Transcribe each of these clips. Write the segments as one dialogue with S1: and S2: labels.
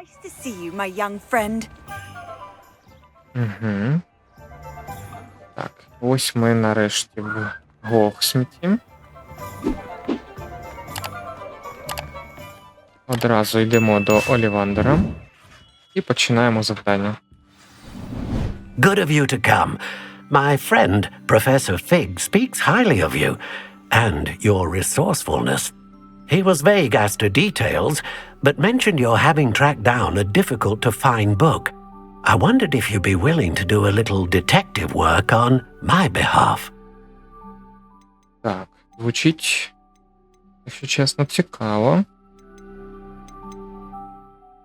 S1: Nice to see you, my young friend.
S2: Угу. Так, ось ми нарешті в Гохсміті. Одразу йдемо до Олівандера і починаємо завдання.
S3: Good of you to come. My friend, Professor Fig, speaks highly of you and your resourcefulness. He was vague as to details, but mentioned your having tracked down a difficult to find book. I wondered if you'd be willing to do a little detective work on my behalf.
S2: Так, звучить, якщо чесно, цікаво.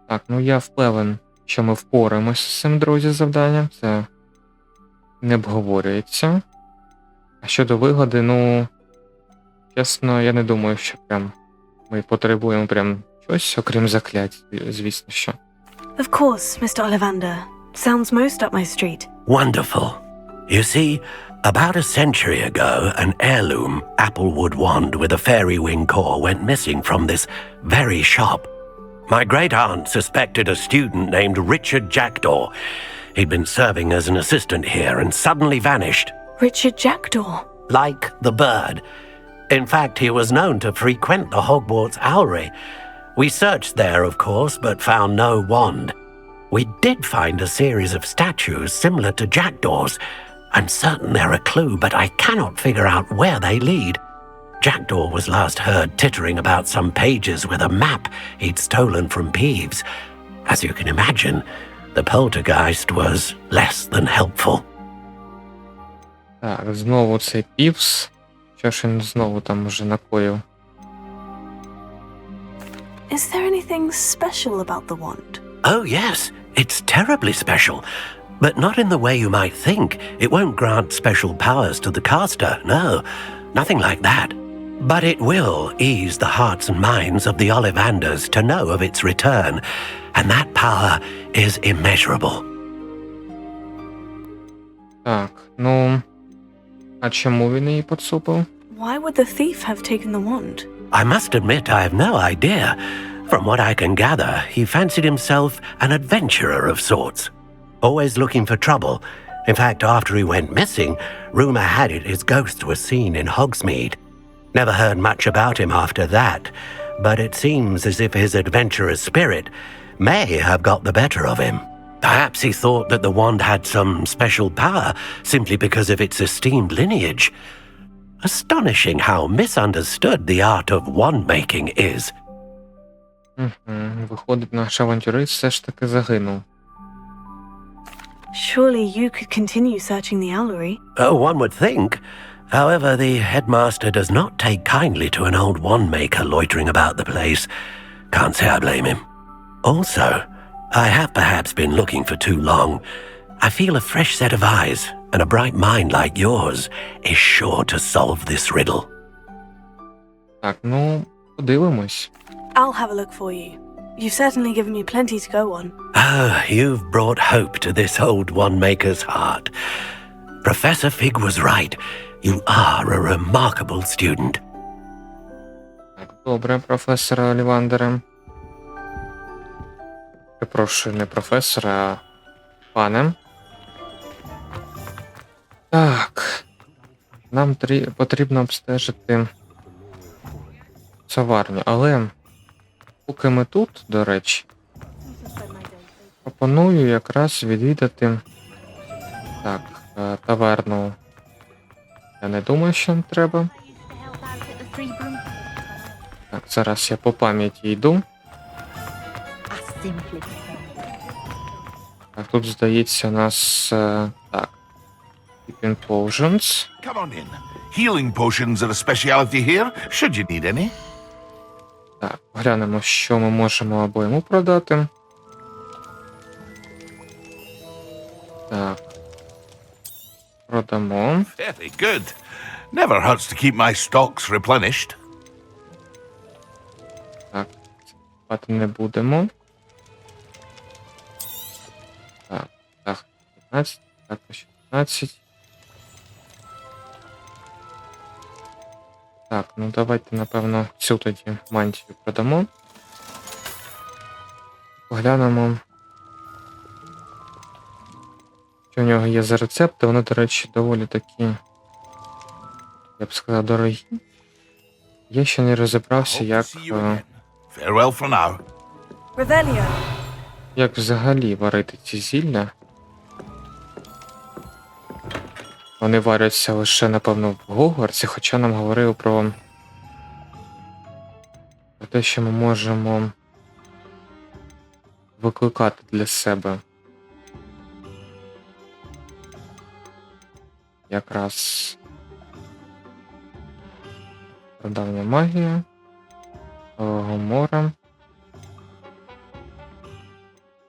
S2: Так, ну я впевнен, що ми впораємося з цим, друзі, завданням. Це не обговорюється. А щодо вигоди, ну. Чесно, я не думаю, що прям ми потребуємо прям щось, окрім заклять, звісно, що.
S4: Of course, Mr. Ollivander. Sounds most up my street.
S3: Wonderful. You see, about a century ago, an heirloom applewood wand with a fairy wing core went missing from this very shop. My great aunt suspected a student named Richard Jackdaw. He'd been serving as an assistant here and suddenly vanished,
S4: Richard Jackdaw.
S3: like the bird. In fact, he was known to frequent the Hogwarts Owlery. We searched there, of course, but found no wand. We did find a series of statues similar to jackdaws. I'm certain they're a clue, but I cannot figure out where they lead. Jackdaw was last heard tittering about some pages with a map he'd stolen from Peeves. As you can imagine, the poltergeist was less than helpful.
S2: Так, знову цей півс. Що ж він знову там уже накоїв?
S4: Is there anything special about the wand?
S3: Oh, yes, it's terribly special. But not in the way you might think. It won't grant special powers to the caster, no, nothing like that. But it will ease the hearts and minds of the Ollivanders to know of its return, and that power is immeasurable.
S2: Так, ну. А чому він її поцупив?
S4: Why would the thief have taken the wand?
S3: I must admit I have no idea. From what I can gather, he fancied himself an adventurer of sorts, always looking for trouble. In fact, after he went missing, rumor had it his ghost was seen in Hogsmeade. Never heard much about him after that, but it seems as if his adventurous spirit may have got the better of him. Perhaps he thought that the wand had some special power simply because of its esteemed lineage. Astonishing how misunderstood the art of wand making is.
S2: Угу. Виходить, наш авантюрист все ж таки загинув.
S4: Surely you could continue searching the owlery.
S3: Oh, one would think. However, the headmaster does not take kindly to an old wand maker loitering about the place. Can't say I blame him. Also, I have perhaps been looking for too long. I feel a fresh set of eyes and a bright mind like yours is sure to solve this riddle.
S2: Так, ну, подивимось.
S4: I'll have a look for you. You've certainly given me plenty to go on.
S3: Ah, you've brought hope to this old wand maker's heart. Professor Fig was right. You are a remarkable student.
S2: Так, добре, професора Олівандера. Перепрошую, не професора, а пане. Нам трі- потрібно обстежити соварню, але поки ми тут, до речі, пропоную якраз відвідати так, е, таверну. Я не думаю, що нам треба. Так, зараз я по пам'яті йду. Так, тут здається у нас е, так. Keeping potions.
S5: Come on in. Healing potions are a speciality here, should you need any.
S2: Так, глянемо, що ми можемо або йому продати. Так. Продамо.
S5: Very good. Never hurts to keep my stocks replenished.
S2: Так, купати не будемо. Так, так, 15, так, 16. Так, ну давайте, напевно, цю тоді мантію продамо. Поглянемо. Що в нього є за рецепти, вони, до речі, доволі такі. Я б сказав, дорогі. Я ще не розібрався, як, е. Як взагалі варити ці зілля. Вони варяться лише, напевно, в Гогвартсі, хоча нам говорили про, про те, що ми можемо викликати для себе. Якраз прадавня магія, Гомора.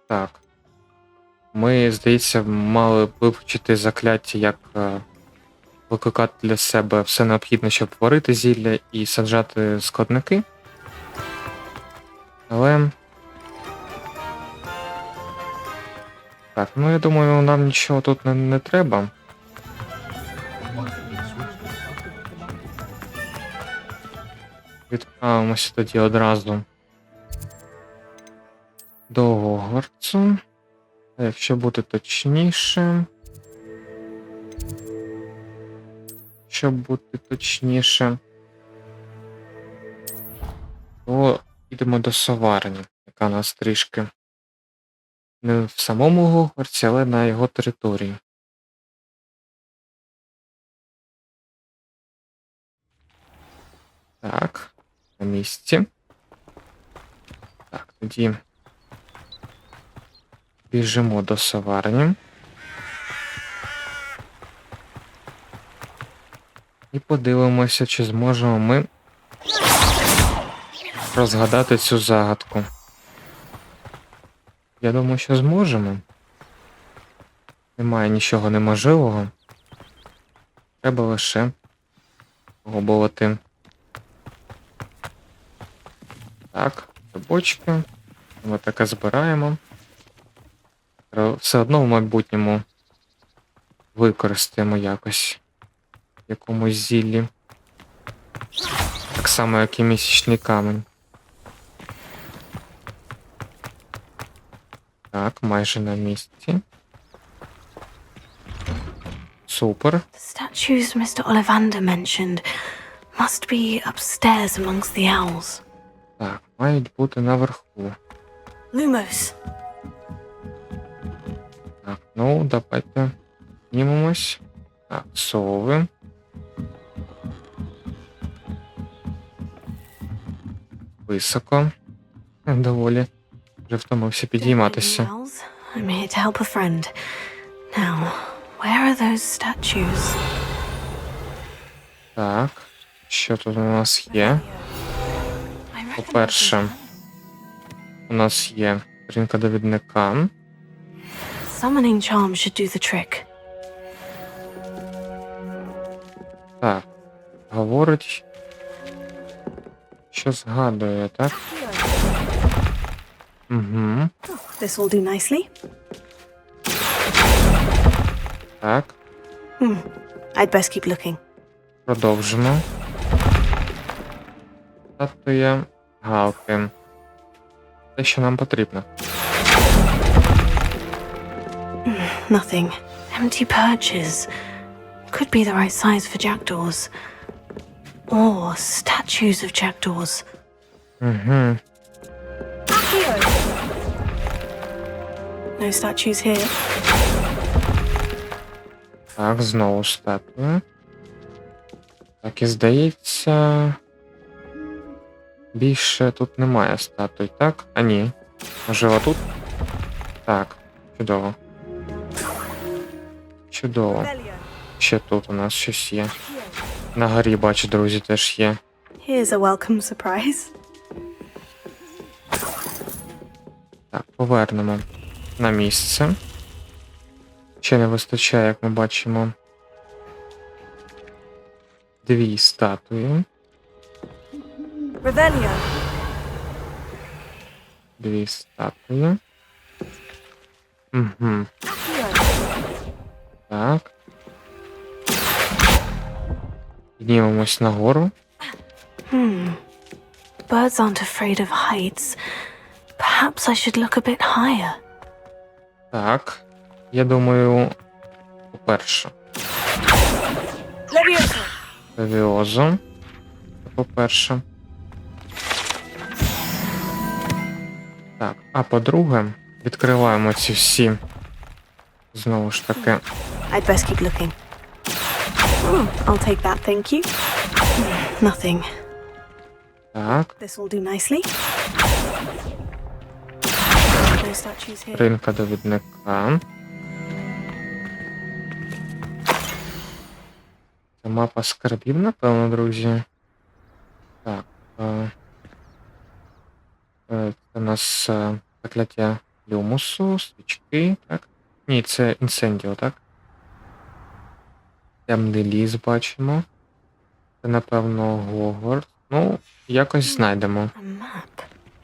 S2: Так. Ми, здається, мали вивчити закляття, як е, викликати для себе все необхідне, щоб варити зілля і саджати складники. Але. Так, ну я думаю, нам нічого тут не, не треба. Відправимося тоді одразу до Гогвартсу. Якщо бути точніше. Щоб бути точніше. То йдемо до Соварні, яка нас трішки не в самому Гогвартсі, але на його території. Так, на місці. Так, тоді біжимо до Соварні. І подивимося, чи зможемо ми розгадати цю загадку. Я думаю, що зможемо. Немає нічого неможливого. Треба лише пробувати. Так, бочки. Ми таке збираємо. Тре- Все одно в майбутньому використаємо якось в якомусь зіллі. Так само, як і місячний камень. Так, майже на місці. Супер.
S4: The statues Mr. Ollivander mentioned must be upstairs amongst the owls.
S2: Так, мають бути наверху.
S4: Lumos,
S2: ну давайте знімемось. Так, сови. Високо. Доволі. Вже втомився підійматися.
S4: I'm here to help a friend. Now, where are those statues?
S2: Так. Що тут у нас є? По-перше, у нас є сторінка довідника.
S4: Summoning charm should do the trick.
S2: Так. Говорить. Що згадує, так? Угу.
S4: This will do nicely.
S2: Так.
S4: Hmm. I'd best keep looking.
S2: Продовжимо. Статуя галки. Те, що нам потрібно.
S4: Nothing. Empty perches. Could be the right size for jackdaws. Or statues of jackdaws.
S2: Угу.
S4: No statues here.
S2: Так, знову статуя. Так і здається. Більше тут немає статуй, так? А ні. Можливо, тут? Так, чудово. Чудово. Ще тут у нас щось є. На горі, бачу, друзі, теж є.
S4: Here's a welcome surprise.
S2: Так, повернемо на місце. Ще не вистачає, як ми бачимо. Дві статуї.
S1: Revelio.
S2: Дві статуї. Угу. Так. Піднімемось нагору.
S4: Hmm. Birds aren't afraid of heights. Perhaps I should look a bit higher.
S2: Так. Я думаю, по-перше,
S1: Leviosa!
S2: Левіозо. По-перше. Так, а по-друге, відкриваємо ці всі. Знову ж таки.
S4: I'd best keep looking. Hmm, I'll take that, thank you. Nothing.
S2: Так,
S4: This will do nicely. No statues here.
S2: ринка довідника. Це мапа скарбів, напевно, друзі. Так. Е, е, це у нас е, закляття люмусу, свічки, так? Ні, це інсендіо, так? Темний ліс бачимо. Це, напевно, Гогвард. Ну, якось знайдемо.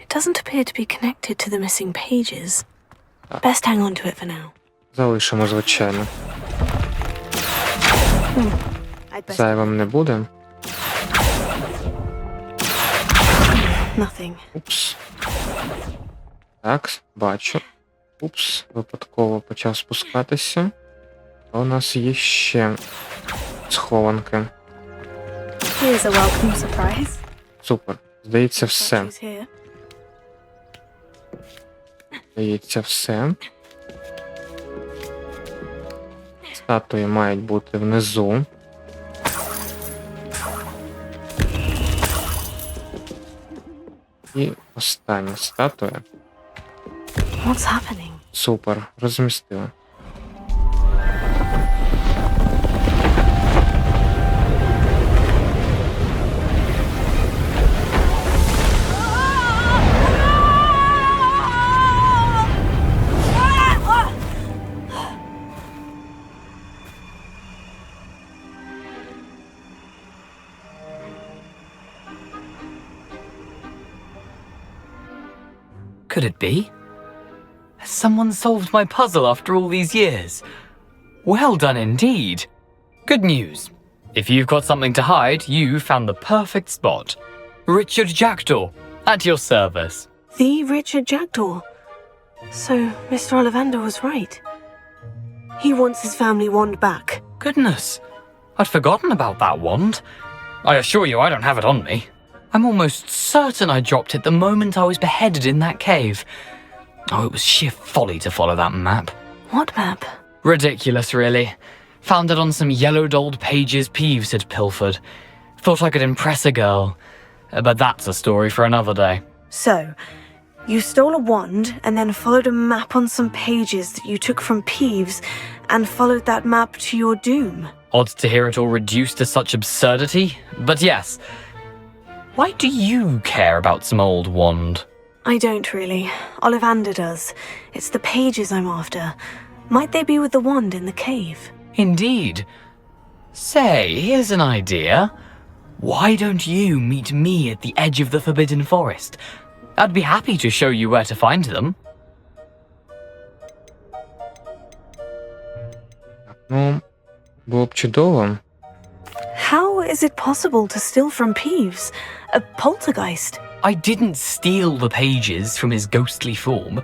S4: It doesn't appear to be connected to the missing pages. Best hang on to it for now.
S2: Залишимо, звичайно.
S4: Best.
S2: Зайвим не буде.
S4: Nothing.
S2: Упс. Так, бачу. Упс, випадково почав спускатися. А у нас є ще схованки.
S4: Here's a welcome surprise.
S2: Супер. Здається, все. Здається, все. Статуї мають бути внизу. І остання статуя.
S4: What's happening?
S2: Супер, розмістили.
S6: Could it be? Someone solved my puzzle after all these years? Well done indeed. Good news. If you've got something to hide, you found the perfect spot. Richard Jackdaw, at your service.
S4: The Richard Jackdaw. So, Mr. Ollivander was right. He wants his family wand back.
S6: Goodness, I'd forgotten about that wand. I assure you I don't have it on me. I'm almost certain I dropped it the moment I was beheaded in that cave. Oh, it was sheer folly to follow that map.
S4: What map?
S6: Ridiculous, really. Found it on some yellowed old pages Peeves had pilfered. Thought I could impress a girl. Uh, But that's a story for another day.
S4: So, you stole a wand and then followed a map on some pages that you took from Peeves and followed that map to your doom.
S6: Odd to hear it all reduced to such absurdity, but yes. Why do you care about some old wand?
S4: I don't really. Ollivander does. It's the pages I'm after. Might they be with the wand in the cave?
S6: Indeed. Say, here's an idea. Why don't you meet me at the edge of the Forbidden Forest? I'd be happy to show you where to find them.
S2: Ну, було б чудово.
S4: How is it possible to steal from Peeves? A poltergeist?
S6: I didn't steal the pages from his ghostly form.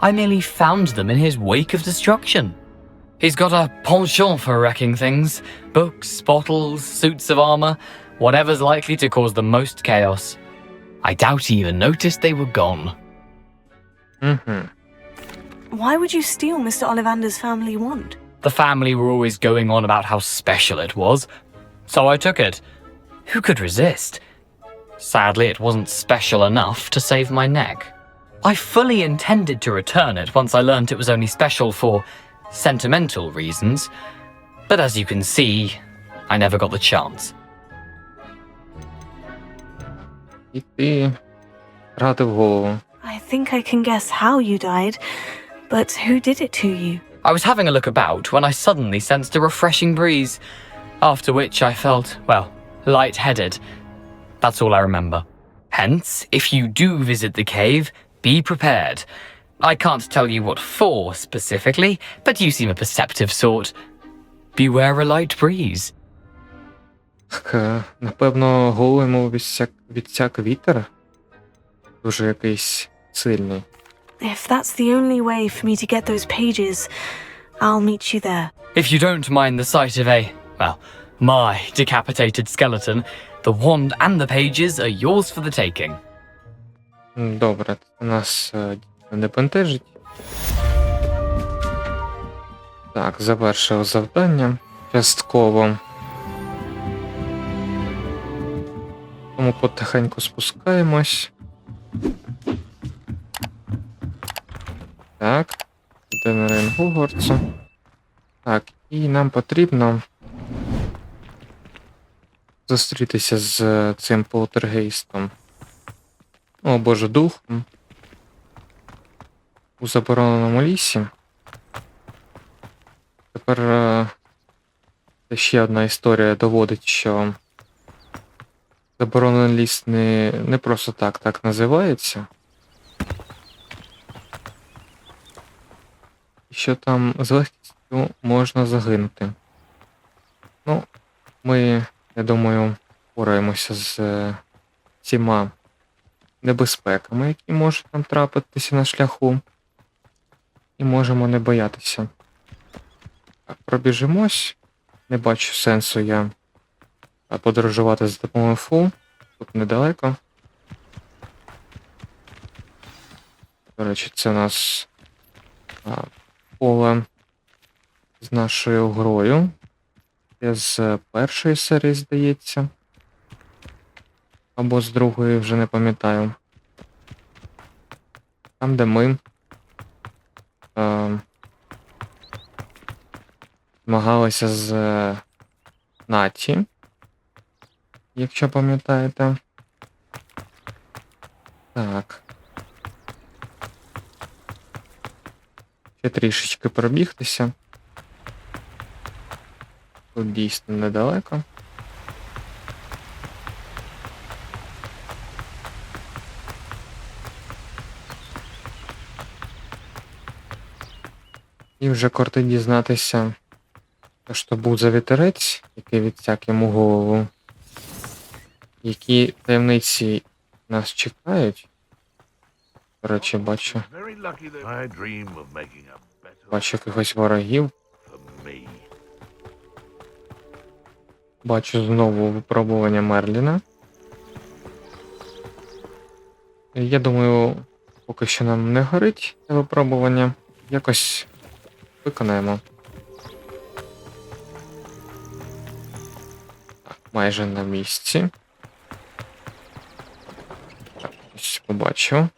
S6: I merely found them in his wake of destruction. He's got a penchant for wrecking things books, bottles, suits of armour, whatever's likely to cause the most chaos. I doubt he even noticed they were gone.
S2: Mm hmm.
S4: Why would you steal Mr. Ollivander's family wand?
S6: The family were always going on about how special it was, so I took it. Who could resist? Sadly, it wasn't special enough to save my neck. I fully intended to return it once I learnt it was only special for sentimental reasons, but as you can see, I never got the chance.
S2: І ти радив голову.
S4: I think I can guess how you died, but who did it to you?
S6: I was having a look about when I suddenly sensed a refreshing breeze, after which I felt, well, lightheaded. That's all I remember. Hence, if you do visit the cave, be prepared. I can't tell you what for specifically, but you seem a perceptive sort. Beware a light breeze.
S2: Так, е, напевно, голову йому відсяк, відсяк вітер. Дуже якийсь сильний.
S4: If that's the only way for me to get those pages, I'll meet you there.
S6: If you don't mind the sight of a, well, my decapitated skeleton, the wand and the pages are yours for the taking.
S2: Добре, це нас е, не бентежить. Так, завершив завдання частково. Тому потихеньку спускаємось. Так, йде на Так, і нам потрібно зустрітися з е, цим полтергейстом. О, боже, духом. У забороненому лісі. Тепер е, це ще одна історія доводить, що заборонений ліс не, не просто так так називається. Що там з легкістю можна загинути. Ну, ми, я думаю, впораємося з е, всіма небезпеками, які можуть нам трапитися на шляху. І можемо не боятися. Так, пробіжимось. Не бачу сенсу я подорожувати з допомогою фу. Тут недалеко. До речі, це у нас а, поле з нашою грою. З першої серії, здається. Або з другої вже не пам'ятаю. Там, де ми е, змагалися з е, Наті, якщо пам'ятаєте. Так. Ще трішечки пробігтися. Тут дійсно недалеко. І вже кортить дізнатися, що був за вітерець, який відсяк йому голову. Які таємниці нас чекають. До речі, бачу, бачу якихось ворогів. Бачу знову випробування Мерліна. Я думаю, поки що нам не горить це випробування. Якось виконаємо. Майже на місці. Так, ось побачив.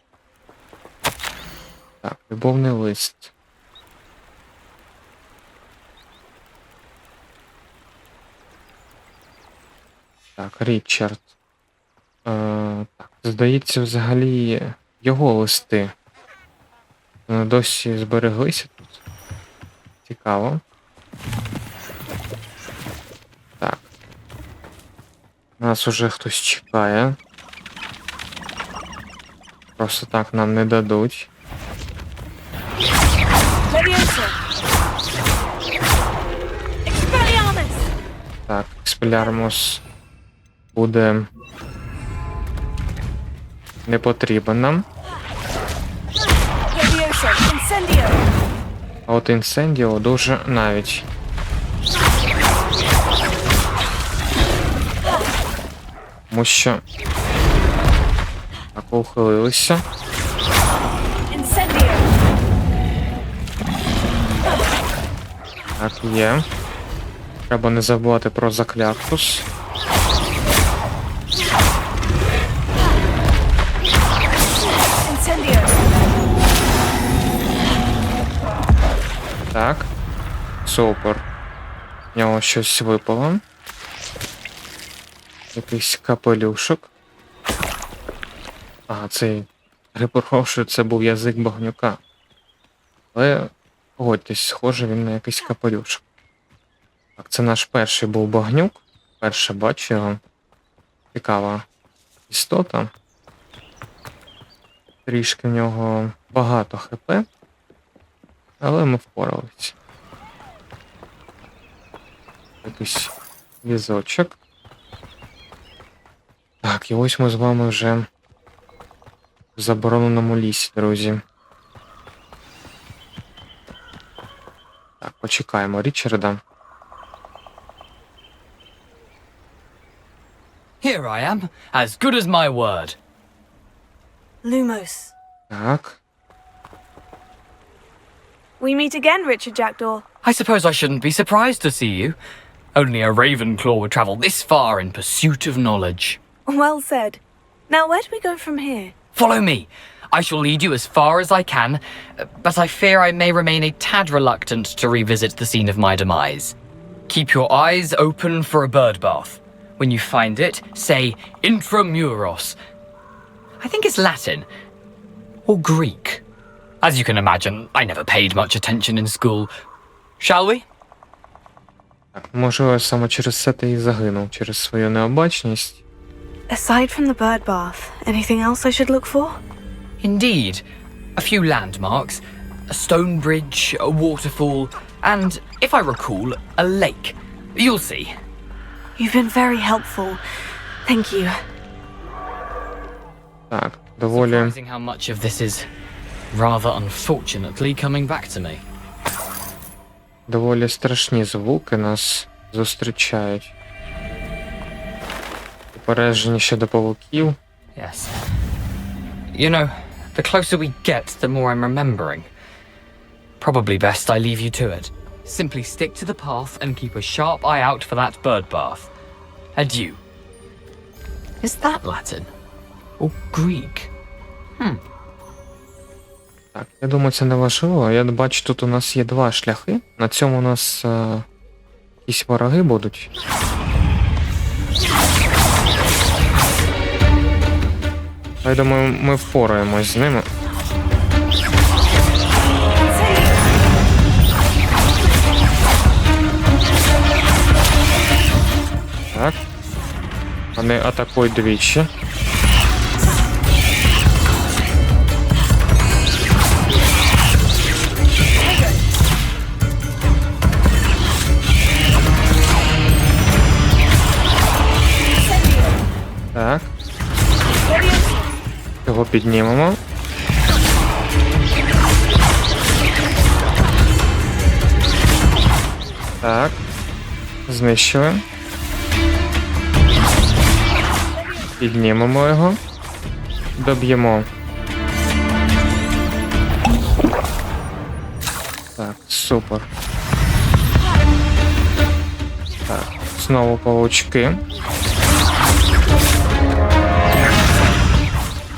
S2: Так, любовний лист. Так, Річард. Е, так, здається, взагалі його листи. Вони досі збереглися тут. Цікаво. Так. Нас уже хтось чекає. Просто так нам не дадуть. Так, Експелярмус буде не потрібен нам. А от інсендіо дуже навіть. Тому що так ухилилися. Так, є. Треба не забувати про заклятус. Супер. В нього щось випало. Якийсь капелюшок. Ага, цей. Перепрошую, це був язик багнюка. Але погодьтесь, схоже він на якийсь капелюшок. Так, це наш перший був багнюк. Перше бачу його. Цікава істота. Трішки в нього багато хп. Але ми впоралися. Якийсь візочок. Так, і ось ми з вами вже в забороненому лісі, друзі. Так, почекаємо Річарда.
S6: Here I am, as good as my word.
S4: Lumos.
S2: Так.
S4: We meet again, Richard Jackdaw.
S6: I suppose I shouldn't be surprised to see you. Only a Ravenclaw would travel this far in pursuit of knowledge.
S4: Well said. Now, where do we go from here?
S6: Follow me. I shall lead you as far as I can, but I fear I may remain a tad reluctant to revisit the scene of my demise. Keep your eyes open for a bird bath. When you find it, say intramuros. I think it's Latin. Or Greek. As you can imagine, I never paid much attention in school. Shall we?
S2: Так, можливо, саме через це ти і загинув, через свою необачність.
S4: Aside from the bird bath, anything else I should look for?
S6: Indeed. A few landmarks, a stone bridge, a waterfall, and, if I recall, a lake. You'll see.
S4: You've been very helpful. Thank you.
S2: Так, доволі.
S6: Surprising how much of this is rather unfortunately coming back to me.
S2: Доволі страшні звуки нас зустрічають. Попередження щодо павуків.
S6: Yes. You know, the closer we get, the more I'm remembering. Probably best I leave you to it. Simply stick to the path and keep a sharp eye out for that bird bath. Adieu. Is that Latin? Or Greek?
S2: Так, я думаю, це не важливо. Я бачу, тут у нас є два шляхи. На цьому у нас е, якісь вороги будуть. Я думаю, ми впораємось з ними. Так. Вони атакують двічі. Його піднімемо. Так. Знищили. Піднімемо його. Доб'ємо. Так, супер. Так, знову павучки.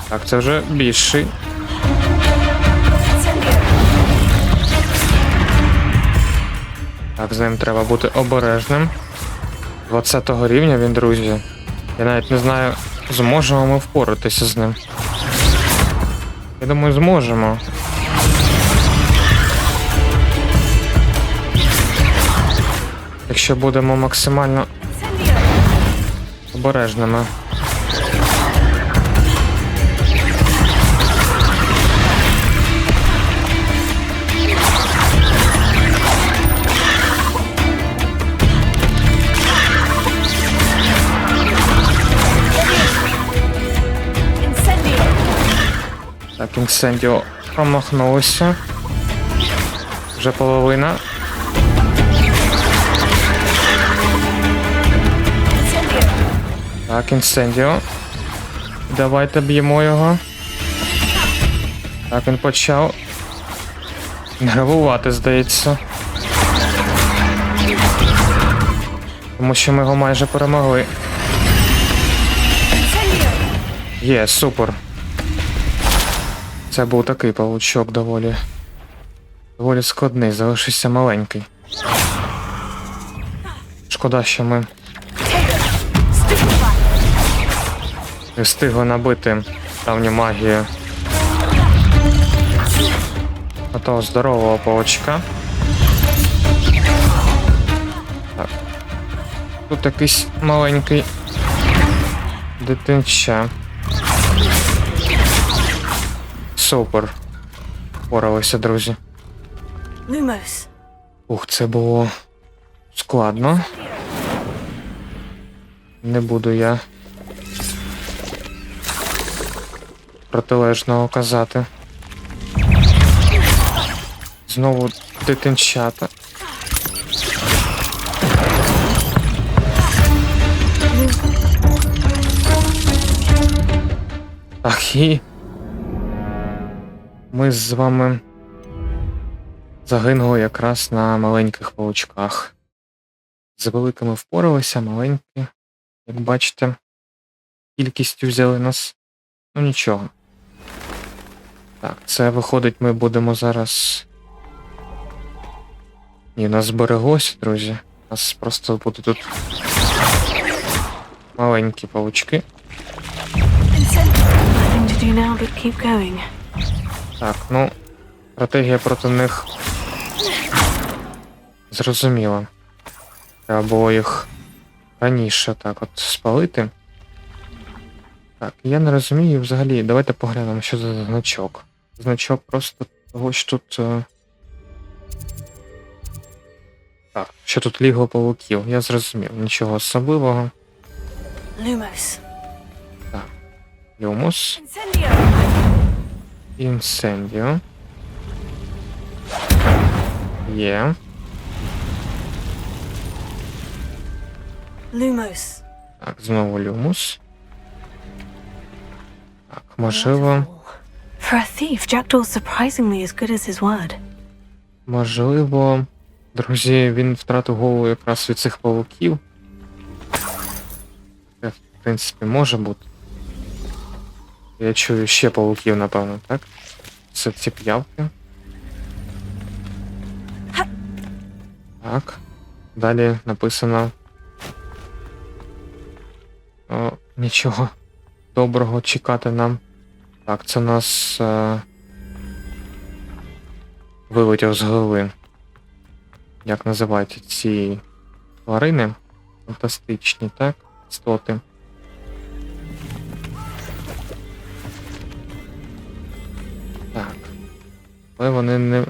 S2: Так, це вже більший. Так, з ним треба бути обережним. 20 рівня він, друзі. Я навіть не знаю, зможемо ми впоратися з ним. Я думаю, зможемо. Якщо будемо максимально обережними. Інсендіо промахнулося. Вже половина. Так, інсендіо. Давайте б'ємо його. Так, він почав. Нервувати, здається. Тому що ми його майже перемогли. Є, супер. Це був такий павучок доволі. Доволі складний, залишився маленький. Шкода, що ми не встигли набити давню магію. А того здорового павучка. Так. Тут якийсь маленький дитинча. Супер. Впоралися, друзі. Ух, це було складно. Не буду я протилежного казати. Знову дитинчата. Так, і ми з вами загинули якраз на маленьких паучках. З великими впоралися, маленькі, як бачите, кількістю взяли нас. Ну нічого. Так, це виходить, ми будемо зараз. Ні, нас збереглося, друзі. Нас просто будуть тут маленькі паучки. Так, ну, стратегія проти них зрозуміла. Треба було їх раніше так от спалити. Так, я не розумію взагалі. Давайте поглянемо, що за значок. Значок просто того, що тут. е, Так, що тут лігло павуків. Я зрозумів. Нічого особливого.
S4: Lumos.
S2: Люмус. Інсендіо. Є.
S4: Lumos.
S2: Так, знову люмус. Так, можливо.
S4: For a thief, Jackdaw's surprisingly as good as his word.
S2: Можливо. Друзі, він втратив голову якраз від цих павуків. Це, в принципі, може бути. Я чую ще павуків, напевно, так? Це ці п'явки. Так. Далі написано. О, нічого доброго чекати нам. Так, це нас е... вилетів з голови. Як називаються ці тварини? Фантастичні, так? Істоти. Але вони не,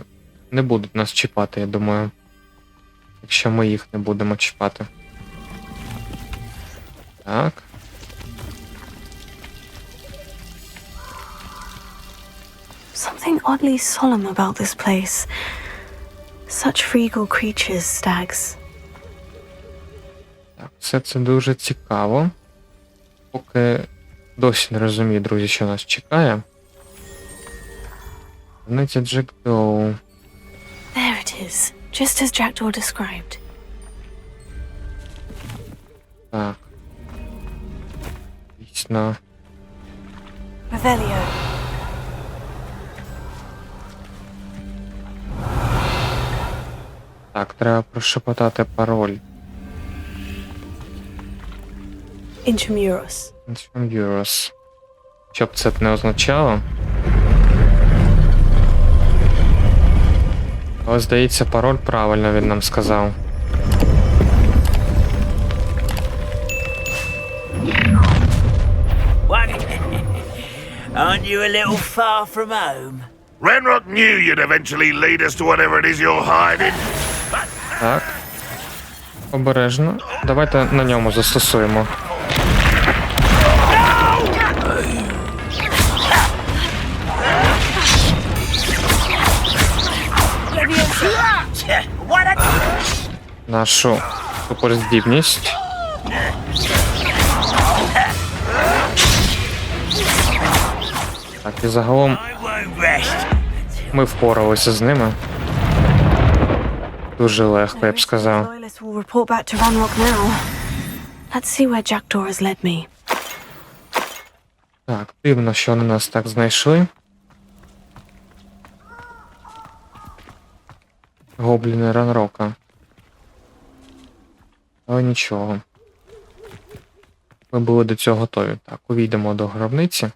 S2: не будуть нас чіпати, я думаю. Якщо ми їх не будемо чіпати. Так.
S4: Something oddly solemn about this place. Such regal creatures, stags.
S2: Так, все це дуже цікаво. Поки досі не розумію, друзі, що нас чекає. Таємниця Джек Доу.
S4: There it is, just as Jackdaw described.
S2: Так. Дійсно.
S4: Revelio.
S2: Так, треба прошепотати пароль.
S4: Intramuros.
S2: Euros. Що б це б не означало. Але здається, пароль правильно він нам сказав.
S7: Aren't you a little far from home?
S5: Renrock knew you'd eventually lead us to whatever it is you're hiding.
S2: Так. Обережно. Давайте на ньому застосуємо. Нашу суперздібність. Так, і загалом ми впоралися з ними. Дуже легко, я б сказав. Так, дивно, що вони нас так знайшли. Гобліни Ранрока. Але нічого. Ми були до цього готові. Так, увійдемо до гробниці.